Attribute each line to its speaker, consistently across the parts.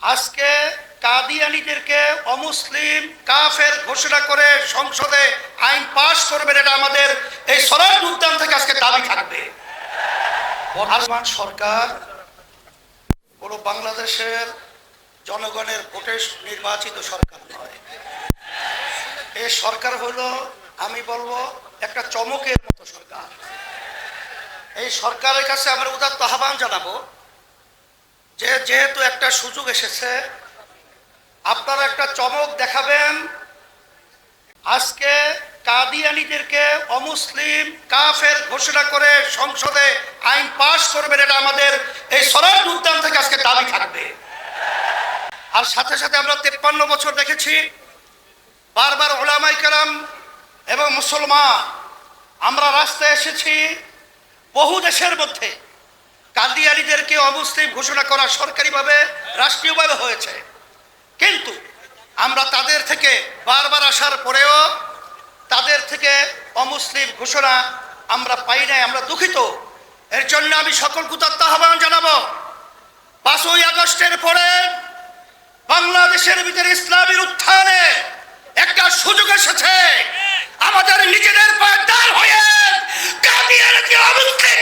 Speaker 1: আজকে কাদিয়ানিদেরকে অমুসলিম কাফের ঘোষণা করে সংসদে আইন পাশ করবেন এটা আমাদের এই স্বরাজ উদ্যান থেকে আজকে দাবি থাকবে। বর্তমান সরকার কোনো বাংলাদেশের জনগণের ভোটে নির্বাচিত সরকার নয়। এই সরকার হলো, আমি বলব, একটা চমকের মতো সরকার। এই সরকারের কাছে আমরা উদাত্ত আহ্বান জানাব যে যেহেতু একটা সুযোগ এসেছে, আপনারা একটা চমক দেখাবেন। আজকে কাদিয়ানিদেরকে অমুসলিম কাফের ঘোষণা করে সংসদে আইন পাশ করবেন, এটা আমাদের এই স্বরাজ উদ্যান থেকে আজকে দাবি থাকবে। আর সাথে সাথে আমরা তেপ্পান্ন বছর দেখেছি, বারবার ওলামাই কালাম এবং মুসলমান, আমরা রাস্তায় এসেছি বহু দেশের মধ্যে। কাদিয়ানিদেরকে অমুসলিম ঘোষণা করা সরকারিভাবে, রাষ্ট্রীয়ভাবে হয়েছে। কিন্তু আমরা তাদের থেকে বারবার আসার পরেও তাদের থেকে অমুসলিম ঘোষণা আমরা পাই নাই, আমরা দুঃখিত। এর জন্য আমি সকল কুতাত্ম আহ্বান জানাব। পাঁচই আগস্টের পরে বাংলাদেশের ভিতরে ইসলামের উত্থানে একটা সুযোগ এসেছে। আমাদের নিজেদের পায়ে দাঁড় হয়ে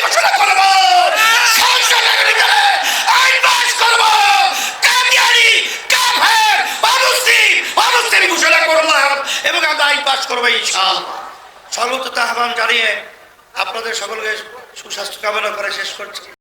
Speaker 1: ঘোষণা করব সংসদের ভিতরে আইন পাস করব কাদিয়ানি কাফের অমুসলিম অমুসলিম ঘোষণা করলাম এবং আদায় পাশ করবে ইনশাআল্লাহ। সর্বত আহ্বান জানিয়ে আপনাদের সকলকে সুস্বাস্থ্য কামনা করে শেষ করছি।